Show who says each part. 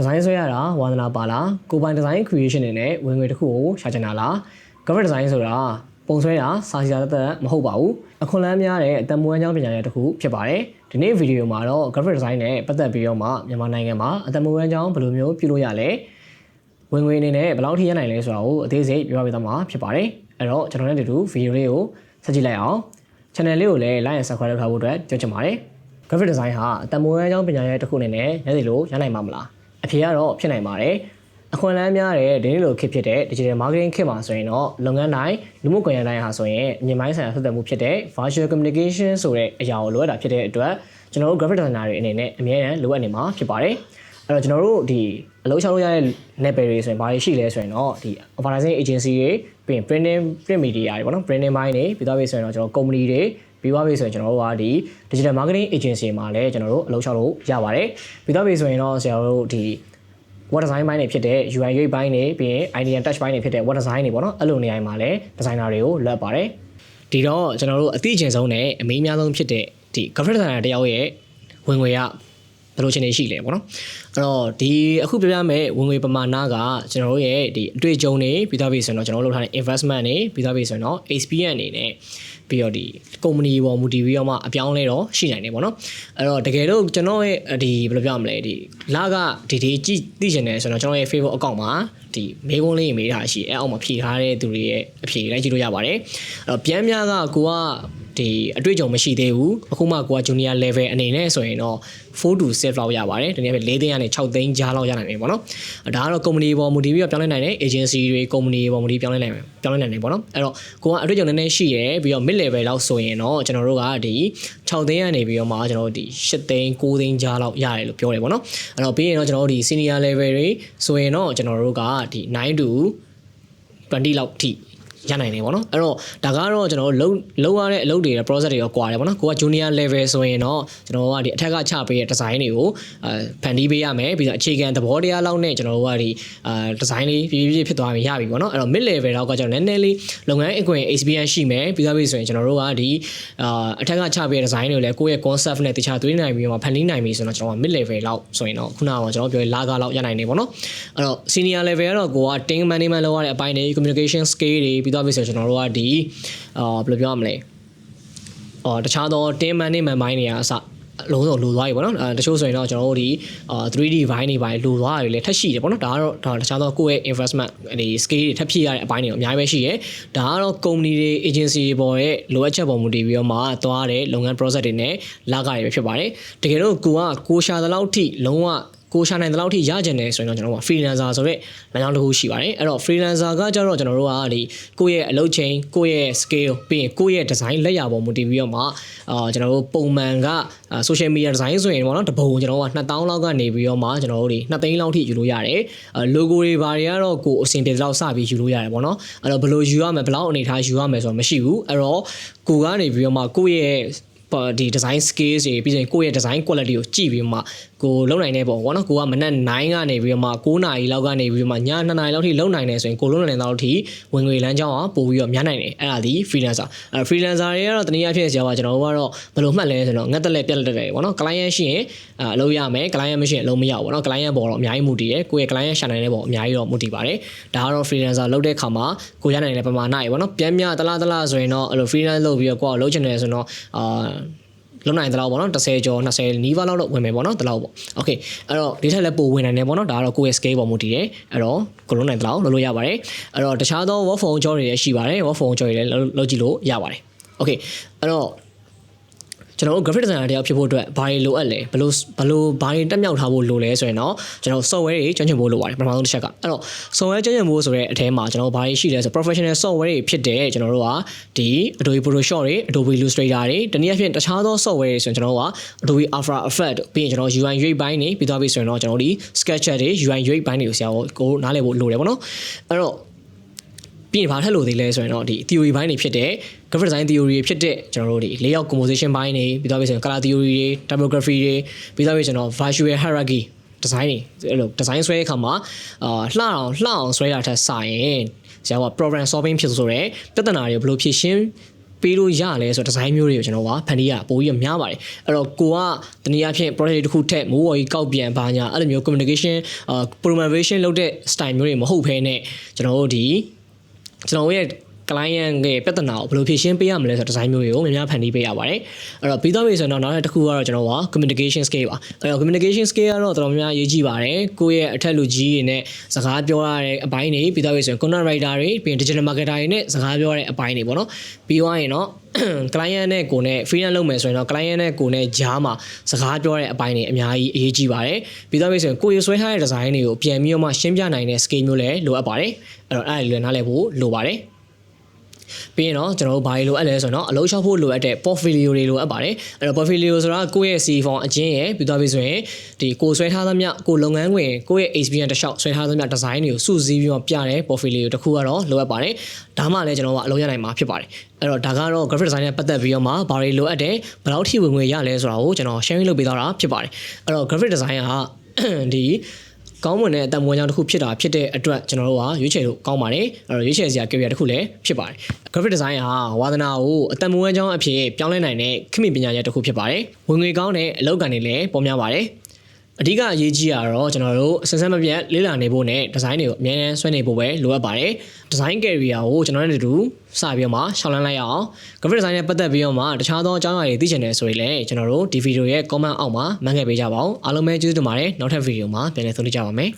Speaker 1: ဒီဇိုင်းဆွဲရတာဝါသနာပါလားကိုယ်ပိုင်ဒီဇိုင်း creation တွေနဲ့ဝင်ငွေတစ်ခုကိုရှာချင်တာလား graphic design ဆိုတာပုံဆွဲတာစာစီတာတသက်မဟုတ်ပါဘူးအခွန်လန်းများတဲ့အတမွေးအကြောင်းပညာရဲ့တစ်ခုဖြစ်ပါတယ်ဒီနေ့ဗီဒီယိုမှာတော့ graphic design နဲ့ပတ်သက်ပြီးတော့မှမြန်မာနိုင်ငံမှာအတမွေးအကြောင်းဘယ်လိုမျိုးပြုလုပ်ရလဲဝင်ငွေအနေနဲ့ဘယ်လောက်ထိရနိုင်လဲဆိုတာကိုအသေးစိတ်ပြောပြပေးသွားမှာဖြစ်ပါတယ်အဲ့တော့ကျွန်တော်နဲ့အတူတူဗီဒီယိုလေးကိုဆက်ကြည့်လိုက်အောင် channel လေးကိုလည်း like and subscribe လုပ်ထားဖို့အတွက်ကြိုးချင်ပါတယ် graphic design ဟာအတမွေးအကြောင်းပညာရဲ့တစ်ခုအနေနဲ့ရည်လို့ရနိုင်မှာမလား အဖြေကတော့ဖြစ်နိုင်ပါတယ်အခွင့်အလမ်းများတဲ့ဒီနေ့လိုခေတ်ဖြစ်တဲ့ digital marketing ခေတ်မှာဆိုရင်တော့လုပ်ငန်းတိုင်းလူမှုကွန်ရက်တိုင်းဟာဆိုရင်အမြင်ပိုင်းဆိုင်ရာဆက်သွယ်မှုဖြစ်တဲ့ virtual communication ဆိုတဲ့အရာကိုလိုအပ်တာဖြစ်တဲ့အတွက်ကျွန်တော်တို့ graphic designer တွေအနေနဲ့အများအားလိုအပ်နေမှာဖြစ်ပါတယ်အဲ့တော့ကျွန်တော်တို့ဒီအလုပ်ချလုပ်ရတဲ့ level တွေဆိုရင်ဘာတွေရှိလဲဆိုရင်တော့ဒီ advertising agency တွေပြီးရင် printing print media တွေပေါ့နော် printing ဘိုင်းတွေပြီးသွားပြီဆိုရင်တော့ကျွန်တော် company တွေ ပြီးသွားပြီဆိုရင်ကျွန်တော်တို့ကဒီ digital marketing agency မှာလည်းကျွန်တော်တို့အလုပ်ချလုပ်ရပါတယ်ပြီးသွားပြီဆိုရင်တော့ဆရာတို့ဒီ web design ဘိုင်းတွေဖြစ်တဲ့ UI UX ဘိုင်းတွေပြီးရင် idea touch ဘိုင်းတွေဖြစ်တဲ့ web design တွေပေါ့နော်အဲ့လိုနေရာမှာလည်း designer တွေကိုလွတ်ပါတယ်ဒီတော့ကျွန်တော်တို့အသိအကျဉ်းဆုံးနဲ့အမေးအများဆုံးဖြစ်တဲ့ဒီ graphic designer တယောက်ရဲ့ဝင်ငွေက ဘယ်လိုချင်နေရှိလဲပေါ့နော်အဲ့တော့ဒီအခုပြပြမဲ့ဝင်ငွေပမာဏကကျွန်တော်တို့ရဲ့ဒီအတွေ့အကြုံတွေပြီးသားပြီဆိုရင်တော့ကျွန်တော်တို့လုပ်ထားတဲ့ investment တွေပြီးသားပြီဆိုရင်တော့ experience အနေနဲ့ပြီးတော့ဒီ company ပေါ်မူတည်ပြီးတော့မှအပြောင်းလဲတော့ရှိနိုင်တယ်ပေါ့နော်အဲ့တော့တကယ်လို့ကျွန်တော်ရဲ့ဒီဘယ်လိုပြောရမလဲဒီလာကဒီဒီကြည့်သိချင်တယ်ဆိုတော့ကျွန်တော်ရဲ့ favorite account မှာဒီမေးခွန်းလေးမေးထားရှိအဲအောက်မှာဖြေထားတဲ့သူတွေရဲ့အဖြေလိုက်ကြည့်လို့ရပါတယ်အဲ့တော့ပြန်များကကိုက ဒီအတွေ့အကြုံမရှိသေးဘူးအခုမှကိုက junior level အနေနဲ့ဆိုရင်တော့4 to 7လောက်ရပါတယ်ဒီနေ့ပဲ4သိန်းကနေ6သိန်းကြားလောက်ရနိုင်တယ်ပေါ့နော်ဒါကတော့ company ပေါ်မူတည်ပြီးတော့ပြောင်းလဲနိုင်တဲ့ agency တွေ company ပေါ်မူတည်ပြောင်းလဲနိုင်ပြောင်းလဲနိုင်တယ်ပေါ့နော်အဲ့တော့ကိုကအတွေ့အကြုံနည်းနည်းရှိရယ်ပြီးတော့ mid level လောက်ဆိုရင်တော့ကျွန်တော်တို့ကဒီ6သိန်းကနေပြီးတော့မှကျွန်တော်တို့ဒီ8သိန်း9သိန်းကြားလောက်ရတယ်လို့ပြောတယ်ပေါ့နော်အဲ့တော့ပြီးရင်တော့ကျွန်တော်တို့ဒီ senior level တွေဆိုရင်တော့ကျွန်တော်တို့ကဒီ9 to 20လောက်ထိ ရနိုင်တယ်ပေါ့နော်အဲ့တော့ဒါကတော့ကျွန်တော်လုံးလုံးရတဲ့အလုပ်တွေ process တွေရောကွာတယ်ပေါ့နော်ကိုက junior level ဆိုရင်တော့ကျွန်တော်ကဒီအထက်ကချပေးတဲ့ design တွေကိုအဲဖန်တီးပေးရမယ်ပြီးတော့အခြေခံသဘောတရားလောက်နဲ့ကျွန်တော်တို့ကဒီအာ design လေးပြည့်ပြည့်ဖြစ်သွားပြီရပြီပေါ့နော်အဲ့တော့ mid level တော့ကကျွန်တော်နည်းနည်းလေးလုပ်ငန်းအခွင့် experience ရှိမယ်ပြီးသားပြီဆိုရင်ကျွန်တော်တို့ကဒီအာအထက်ကချပေးတဲ့ design တွေကိုလည်းကိုယ့်ရဲ့ concept နဲ့တခြားသွေးနိုင်ပြီးတော့ဖန်တီးနိုင်ပြီဆိုတော့ကျွန်တော်က mid level လောက်ဆိုရင်တော့ခုနကကျွန်တော်ပြောလာကလောက်ရနိုင်နေပေါ့နော်အဲ့တော့ senior level ကတော့ကိုက team management လုပ်ရတဲ့အပိုင်းတွေ communication skill တွေပြီးတော့ပြီဆိုကျွန်တော်တို့ကဒီအာဘယ်လိုပြောရမလဲအော်တခြားသော team management ဘိုင်းတွေကအစလုံးစုံလိုသွားပြီပေါ့နော်အဲတချို့ဆိုရင်တော့ကျွန်တော်တို့ဒီအာ 3D ဘိုင်းတွေဘိုင်းလိုသွားတာတွေလည်းထက်ရှိတယ်ပေါ့နော်ဒါကတော့ဒါတခြားသောကိုယ့်ရဲ့ investment ဒီ scale တွေထပ်ဖြည့်ရတဲ့အပိုင်းတွေအများကြီးပဲရှိတယ်ဒါကတော့ company တွေ agency တွေပေါ်ရဲ့လိုအပ်ချက်ပေါ်မူတည်ပြီးတော့မှသွားတဲ့လုပ်ငန်း process တွေနဲ့လာကတွေပဲဖြစ်ပါတယ်တကယ်တော့ကိုကကိုရှာတဲ့လောက်ထိလုံးဝ ကိုရှာနိုင်တဲ့လောက်ထိရကျင်တယ်ဆိုရင်တော့ကျွန်တော်တို့က freelancer ဆိုတဲ့လမ်းကြောင်းတစ်ခုရှိပါတယ်အဲ့တော့ freelancer ကကြတော့ကျွန်တော်တို့ကဒီကိုယ့်ရဲ့အလုပ်ချိန်ကိုယ့်ရဲ့ scale ပြီးရင်ကိုယ့်ရဲ့ design လက်ရာပေါ်မူတည်ပြီးတော့မှအာကျွန်တော်တို့ပုံမှန်က social media design ဆိုရင်ပေါ့နော်တပုံကျွန်တော်တို့က2000လောက်ကနေပြီးတော့မှကျွန်တော်တို့ဒီ2သိန်းလောက်ထိယူလို့ရတယ်အဲ logo တွေဘာတွေကတော့ကိုအဆင်ပြေတဲ့လောက်စပြီးယူလို့ရတယ်ပေါ့နော်အဲ့တော့ဘယ်လိုယူရမလဲဘယ်လောက်အနေထားယူရမယ်ဆိုတော့မရှိဘူးအဲ့တော့ကိုကနေပြီးတော့မှကိုယ့်ရဲ့ ဒီ design skills တွေပြီးရင်ကိုယ့်ရဲ့ design quality ကိုကြည့်ပြီးမှကိုလုံနိုင်တဲ့ပုံပေါ့နော်ကိုကမနက်9ကနေပြီးတော့မှ9နာရီလောက်ကနေပြီးတော့မှည2နာရီလောက်ထိလုံနိုင်တယ်ဆိုရင်ကိုလုံနိုင်တဲ့လောက်ထိဝင်ငွေလမ်းကြောင်းကပို့ပြီးတော့များနိုင်တယ်အဲ့ဒါဒီ freelancer အဲ freelancer တွေကတော့တနည်းအားဖြင့်ဆရာကကျွန်တော်တို့ကတော့ဘယ်လိုမှတ်လဲဆိုတော့ငတ်တက်လက်ပြက်လက်တယ်ပေါ့နော် client ရှိရင်အလုပ်ရမယ် client မရှိရင်အလုပ်မရဘူးပေါ့နော် client ပေါ်တော့အများကြီးမူတည်ရယ်ကိုယ့်ရဲ့ client ရှာနိုင်တဲ့ပုံအများကြီးတော့မူတည်ပါတယ်ဒါကတော့ freelancer လုပ်တဲ့ခါမှာကိုရနိုင်တဲ့ပမာဏရေပေါ့နော်ပြန်မြတလားတလားဆိုရင်တော့အဲ့လို freelance လုပ်ပြီးတော့ကိုကလုပ်ချင်တယ်ဆိုတော့အာ လုံနိုင်တဲ့လောက်ပေါ့နော်10ကျော်20နီးပါးလောက်တော့ဝင်မယ်ပေါ့နော်ဒီလောက်ပေါ့โอเคအဲ့တော့ဒီထက်လည်းပိုဝင်နိုင်တယ်ပေါ့နော်ဒါကတော့ကိုယ့်ရဲ့ scale ပေါ်မူတည်တယ်အဲ့တော့ကိုလုံနိုင်တဲ့လောက်လုပ်လို့ရပါတယ်အဲ့တော့တခြားသော work from home job တွေလည်းရှိပါတယ် work from home job တွေလည်းလုပ်ကြည့်လို့ရပါတယ်โอเคအဲ့တော့ ကျွန်တော်တို့ graphic designer တယောက်ဖြစ်ဖို့အတွက်ဘာတွေလိုအပ်လဲဘယ်လိုဘယ်လိုဘာတွေတက်မြောက်ထားဖို့လိုလဲဆိုရင်တော့ကျွန်တော် software တွေကျွမ်းကျင်ဖို့လိုပါတယ်ပထမဆုံးတစ်ချက်ကအဲ့တော့ software ကျွမ်းကျင်ဖို့ဆိုတဲ့အထဲမှာကျွန်တော်ဘာတွေရှိလဲဆို professional software တွေဖြစ်တဲ့ကျွန်တော်တို့ကဒီ Adobe Photoshop တွေ Adobe Illustrator တွေတနည်းအားဖြင့်တခြားသော software တွေဆိုရင်ကျွန်တော်တို့က Adobe After Effects ပြီးရင်ကျွန်တော် UI UX ဘိုင်းတွေပြီးသွားပြီဆိုရင်တော့ကျွန်တော်ဒီ Sketcher တွေ UI UX ဘိုင်းတွေကိုဆရာကိုနားလည်ဖို့လိုတယ်ပေါ့နော်အဲ့တော့ ပြီးရင်ဘာထက်လို့သေးလဲဆိုရင်တော့ဒီ theory ဘိုင်းတွေဖြစ်တဲ့ graphic design theory တွေဖြစ်တဲ့ကျွန်တော်တို့ဒီ layout composition ဘိုင်းတွေပြီးတော့ပြီးဆိုရင် color theory တွေ typography တွေပြီးတော့ပြီးကျွန်တော် visual hierarchy design တွေအဲ့လို design ဆွဲတဲ့အခါမှာအာလှအောင်လှအောင်ဆွဲတာထက်စာရင်ဆရာက program solving ဖြစ်ဆိုတော့ပြဿနာတွေကိုဘယ်လိုဖြေရှင်းပေးလို့ရလဲဆိုတော့ဒီဇိုင်းမျိုးတွေကိုကျွန်တော်ကဖန်တီးရပိုပြီးများပါတယ်အဲ့တော့ကိုကတနည်းအားဖြင့် project တစ်ခုထက်မိုးဝေါ်ကြီးကောက်ပြန်ပါညာအဲ့လိုမျိုး communication အာ programmation လုပ်တဲ့ style မျိုးတွေမဟုတ်ဘဲနဲ့ကျွန်တော်တို့ဒီ ကျွန်တော်ရဲ့ client ရဲ့ပြဿနာကိုဘယ်လိုဖြေရှင်းပေးရမလဲဆိုတဲ့ design မျိုးတွေကိုများများဖန်တီးပေးရပါတယ်အဲ့တော့ပြီးတော့ပြီဆိုရင်တော့နောက်တစ်ခုကတော့ကျွန်တော်က communication skill ပါအဲ့တော့ communication skill ကတော့တော်တော်များများအရေးကြီးပါတယ်ကိုယ့်ရဲ့အထက်လူကြီးတွေနဲ့စကားပြောရတဲ့အပိုင်းတွေပြီးတော့ပြီဆိုရင် content writer တွေပြီးရင် digital marketer တွေနဲ့စကားပြောရတဲ့အပိုင်းတွေပေါ့နော်ပြီးသွားရင်တော့ client နဲ့ကိုယ်နဲ့ freelance လုပ်မယ်ဆိုရင်တော့ client နဲ့ကိုယ်နဲ့ဂျားမှာစကားပြောတဲ့အပိုင်းတွေအများကြီးအရေးကြီးပါတယ်ပြီးတော့ပြီဆိုရင်ကိုယ်ရဆွဲထားတဲ့ design တွေကိုပြန်ပြီးတော့မှရှင်းပြနိုင်တဲ့ skill မျိုးလည်းလိုအပ်ပါတယ်အဲ့တော့အဲ့ဒါတွေလည်းနားလည်ဖို့လိုပါတယ် ပြီးရင်တော့ကျွန်တော်တို့ဘာတွေလိုအပ်လဲဆိုတော့အလုပ်လျှောက်ဖို့လိုအပ်တဲ့ portfolio တွေလိုအပ်ပါတယ်အဲ့တော့ portfolio ဆိုတာကိုယ့်ရဲ့ CV form အချင်းရယ်ပြီးသွားပြီဆိုရင်ဒီကိုယ်ဆွဲထားသမျှကိုယ်လုပ်ငန်းခွင်ကိုယ့်ရဲ့ experience တစ်လျှောက်ဆွဲထားသမျှ design တွေကိုစုစည်းပြီးတော့ပြတဲ့ portfolio တစ်ခုကတော့လိုအပ်ပါတယ်ဒါမှလည်းကျွန်တော်ကအလုပ်ရနိုင်မှာဖြစ်ပါတယ်အဲ့တော့ဒါကတော့ graphic design နဲ့ပတ်သက်ပြီးတော့မှဘာတွေလိုအပ်တယ်ဘယ်လောက်ထိဝင်ငွေရလဲဆိုတာကိုကျွန်တော် sharing လုပ်ပေးသွားတာဖြစ်ပါတယ်အဲ့တော့ graphic design ကဒီ ကောင်းမွန်တဲ့အတမွေးကြောင်တစ်ခုဖြစ်တာဖြစ်တဲ့အတွက်ကျွန်တော်တို့ကရွေးချယ်လို့ကောင်းပါတယ်အဲ့တော့ရွေးချယ်စရာ career တစ်ခုလည်းဖြစ်ပါတယ် graphic design ဟာဝါသနာကိုအတမွေးကြောင်အဖြစ်ပြောင်းလဲနိုင်တဲ့ခေတ်မီပညာရပ်တစ်ခုဖြစ်ပါတယ်ဝင်ငွေကောင်းတဲ့အလုပ်ကန်တွေလည်းပေါ်များပါတယ် အဓိကအရေးကြီးတာတော့ကျွန်တော်တို့အစစမပြတ်လေ့လာနေဖို့နဲ့ဒီဇိုင်းတွေကိုအများအားဆွဲနေဖို့ပဲလိုအပ်ပါတယ်ဒီဇိုင်း career ကိုကျွန်တော်တို့တို့စပြီးတော့မှရှောင်းလန်းလိုက်ရအောင် graphic design နဲ့ပတ်သက်ပြီးတော့မှတခြားသောအကြောင်းအရာတွေသိချင်တယ်ဆိုရင်လည်းကျွန်တော်တို့ဒီဗီဒီယိုရဲ့ comment အောက်မှာမှတ်ခဲ့ပေးကြပါဦးအားလုံးပဲကျေးဇူးတင်ပါတယ်နောက်ထပ်ဗီဒီယိုမှာပြန်လည်ဆုံတွေ့ကြပါမယ်